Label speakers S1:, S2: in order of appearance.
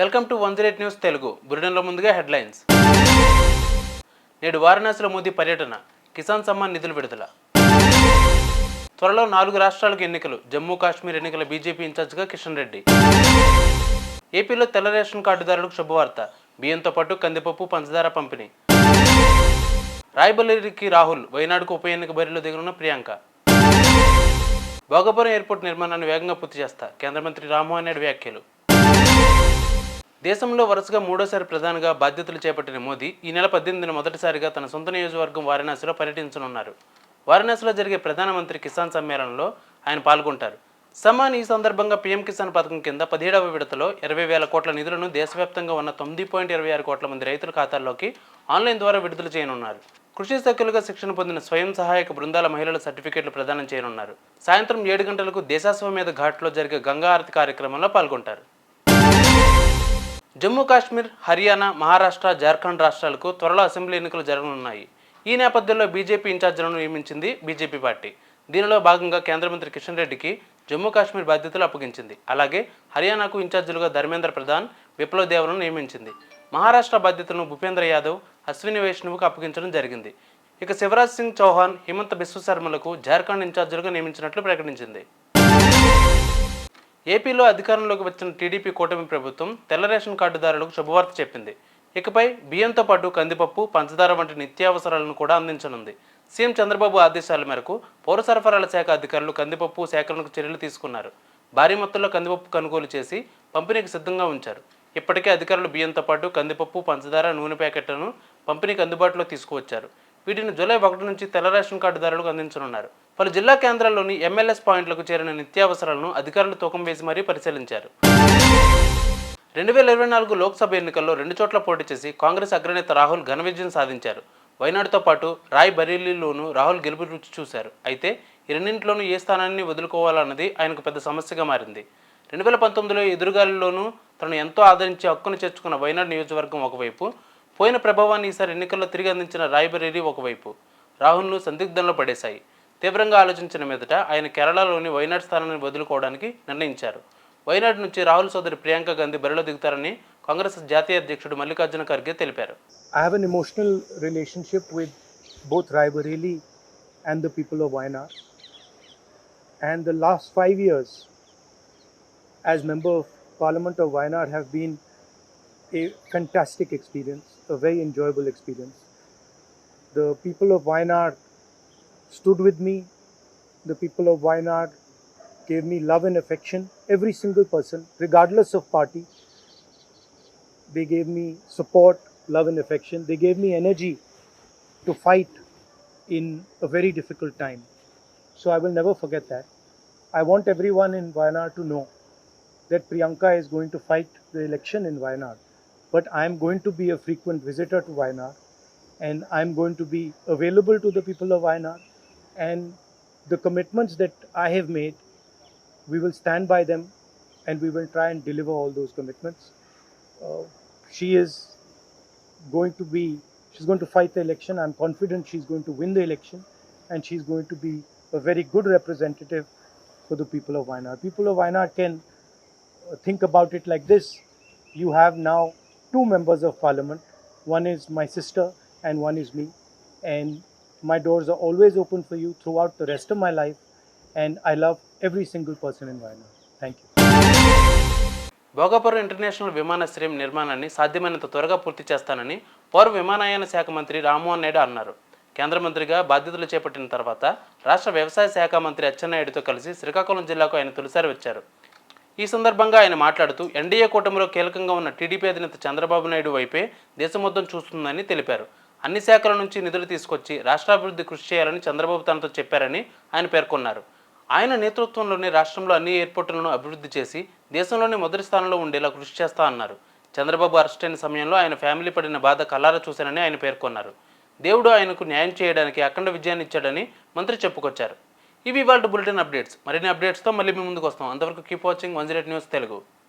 S1: Welcome to one zero news Telugu. బులెటిన్లో ముందుగా headlines. నేడు వారణాసిలో మోదీ పర్యటన కిసాన్ సమ్మాన్ నిధులు విడుదల. త్వరలో నాలుగు రాష్ట్రాలకు ఎన్నికలు జమ్మూ కాశ్మీర్ ఎన్నికల బీజేపీ ఇన్ఛార్జిగా కిషన్ రెడ్డి. ఏపీలో తెల్ల రేషన్ కార్డుదారులకు శుభవార్త బియ్యంతో పాటు కందిపప్పు పంచదార పంపిణీ. రాయబల్లికి రాహుల్ వైనాడుకు ఉప ఎన్నిక బరిలో దిగనున్న ప్రియాంక. భోగపురం ఎయిర్పోర్ట్ నిర్మాణాన్ని వేగంగా పూర్తి చేస్తా కేంద్ర మంత్రి రామ్మోహన్ నాయుడు వ్యాఖ్యలు. దేశంలో వరుసగా మూడోసారి ప్రధానిగా బాధ్యతలు చేపట్టిన మోదీ ఈ నెల పద్దెనిమిదిన మొదటిసారిగా తన సొంత నియోజకవర్గం వారణాసిలో పర్యటించనున్నారు. వారణాసిలో జరిగే ప్రధానమంత్రి కిసాన్ సమ్మేళనంలో ఆయన పాల్గొంటారు. సమాన్ ఈ సందర్భంగా పీఎం కిసాన్ పథకం కింద పదిహేడవ విడతలో ఇరవై వేల కోట్ల నిధులను దేశవ్యాప్తంగా ఉన్న తొమ్మిది పాయింట్ ఇరవై ఆరు కోట్ల మంది రైతుల ఖాతాల్లోకి ఆన్లైన్ ద్వారా విడుదల చేయనున్నారు. కృషి సఖ్యులుగా శిక్షణ పొందిన స్వయం సహాయక బృందాల మహిళల సర్టిఫికేట్లు ప్రదానం చేయనున్నారు. సాయంత్రం ఏడు గంటలకు దేశాశ్వమేధ ఘాట్లో జరిగే గంగా ఆరతి కార్యక్రమంలో పాల్గొంటారు. జమ్మూ కాశ్మీర్ హర్యానా మహారాష్ట్ర జార్ఖండ్ రాష్ట్రాలకు త్వరలో అసెంబ్లీ ఎన్నికలు జరగనున్నాయి. ఈ నేపథ్యంలో బీజేపీ ఇన్ఛార్జీలను నియమించింది బీజేపీ పార్టీ. దీనిలో భాగంగా కేంద్ర మంత్రి కిషన్ రెడ్డికి జమ్మూ కాశ్మీర్ బాధ్యతలు అప్పగించింది. అలాగే హర్యానాకు ఇన్ఛార్జీలుగా ధర్మేంద్ర ప్రధాన్ విప్లవ్ దేవ్ను నియమించింది. మహారాష్ట్ర బాధ్యతలను భూపేంద్ర యాదవ్ అశ్విని వైష్ణవ్కు అప్పగించడం జరిగింది. ఇక శివరాజ్ సింగ్ చౌహాన్ హిమంత బిశ్వశర్మలకు జార్ఖండ్ ఇన్ఛార్జీలుగా నియమించినట్లు ప్రకటించింది. ఏపీలో అధికారంలోకి వచ్చిన టీడీపీ కూటమి ప్రభుత్వం తెల్ల రేషన్ కార్డుదారులకు శుభవార్త చెప్పింది. ఇకపై బియ్యంతో పాటు కందిపప్పు పంచదార వంటి నిత్యావసరాలను కూడా అందించనుంది. సీఎం చంద్రబాబు ఆదేశాల మేరకు పౌర సరఫరాల శాఖ అధికారులు కందిపప్పు సేకరణకు చర్యలు తీసుకున్నారు. భారీ మొత్తంలో కందిపప్పు కొనుగోలు చేసి పంపిణీకి సిద్ధంగా ఉంచారు. ఇప్పటికే అధికారులు బియ్యంతో పాటు కందిపప్పు పంచదార నూనె ప్యాకెట్లను పంపిణీకి అందుబాటులో తీసుకువచ్చారు. వీటిని జూలై ఒకటి నుంచి తెల్ల రేషన్ కార్డుదారులకు అందించనున్నారు. పలు జిల్లా కేంద్రాల్లోని ఎంఎల్ఎస్ పాయింట్లకు చేరిన నిత్యావసరాలను అధికారులు తూకం వేసి మరీ పరిశీలించారు. రెండు వేల ఇరవై నాలుగు లోక్సభ ఎన్నికల్లో రెండు చోట్ల పోటీ చేసి కాంగ్రెస్ అగ్రనేత రాహుల్ ఘన విజయం సాధించారు. వైనాడుతో పాటు రాయ్ బరేలీలోనూ రాహుల్ గెలుపు రుచి చూశారు. అయితే ఈ రెండింటిలోనూ ఏ స్థానాన్ని వదులుకోవాలన్నది ఆయనకు పెద్ద సమస్యగా మారింది. రెండు వేల పంతొమ్మిదిలో ఎదురుగాలిలోనూ తనను ఎంతో ఆదరించి హక్కును చేర్చుకున్న వైనాడు నియోజకవర్గం ఒకవైపు పోయిన ప్రభావాన్ని ఈసారి ఎన్నికల్లో తిరిగి అందించిన రాయ్బరేలీ ఒకవైపు. రాహుల్ను సందిగ్ధంలో పడేశాయి. తీవ్రంగా ఆలోచించిన మీదట ఆయన కేరళలోని వైనాడ్ స్థానాన్ని వదులుకోవడానికి నిర్ణయించారు. వైనాడ్ నుంచి రాహుల్ సోదరి ప్రియాంక గాంధీ బరిలో దిగుతారని కాంగ్రెస్ జాతీయ అధ్యక్షుడు మల్లికార్జున ఖర్గే తెలిపారు.
S2: I have an emotional relationship with both Raebareli and the people of Wayanad and the last five years as member of parliament of Wayanad have been a fantastic experience a very enjoyable experience the people of Wayanad stood with me. The people of Wayanad gave me love and affection. Every single person, regardless of party, they gave me support, love, and affection. They gave me energy to fight in a very difficult time. So I will never forget that. I want everyone in Wayanad to know that Priyanka is going to fight the election in Wayanad. But I am going to be a frequent visitor to Wayanad and I am going to be available to the people of Wayanad. And the commitments that I have made, we will stand by them and we will try and deliver all those commitments. Uh, she is going to be she's going to fight the election i'm confident she's going to win the election and she's going to be a very good representative for the people of Wayanad. People of Wayanad can uh, think about it like this. You have now two members of parliament. One is my sister and one is me. And my doors are always open for you throughout the rest of my life. And I love every single person in Wayanad. Thank you.
S1: Bhogapuram international విమానాశ్రయం నిర్మాణాన్ని సాధ్యమైనంత త్వరగా పూర్తి చేస్తానని పౌర విమానయాన శాఖ మంత్రి రామ్మోహన్ నాయుడు అన్నారు కేంద్ర మంత్రిగా బాధ్యతలు చేపట్టిన తర్వాత రాష్ట్ర వ్యవసాయ శాఖ మంత్రి అచ్చెన్నాయుడుతో కలిసి శ్రీకాకుళం జిల్లాకు ఆయన తొలిసారి వచ్చారు ఈ సందర్భంగా ఆయన మాట్లాడుతూ ఎన్డీఏ కూటమిలో కీలకంగా ఉన్న టీడీపీ అధినేత చంద్రబాబు నాయుడు వైపే దేశం మొత్తం చూస్తుందని తెలిపారు అన్ని శాఖల నుంచి నిధులు తీసుకొచ్చి రాష్ట్రాభివృద్ధి కృషి చేయాలని చంద్రబాబు తనతో చెప్పారని ఆయన పేర్కొన్నారు. ఆయన నేతృత్వంలోనే రాష్ట్రంలో అన్ని ఎయిర్పోర్టులను అభివృద్ధి చేసి దేశంలోనే మొదటి స్థానంలో ఉండేలా కృషి చేస్తా అన్నారు. చంద్రబాబు అరెస్ట్ అయిన సమయంలో ఆయన ఫ్యామిలీ పడిన బాధ కల్లారా చూశానని ఆయన పేర్కొన్నారు. దేవుడు ఆయనకు న్యాయం చేయడానికి అఖండ విజయాన్ని ఇచ్చాడని మంత్రి చెప్పుకొచ్చారు. ఇవి ఇవాళ బులెటిన్ అప్డేట్స్. మరిన్ని అప్డేట్స్తో మళ్ళీ మీ ముందుకు వస్తాం. అంతవరకు keep watching one zero news Telugu.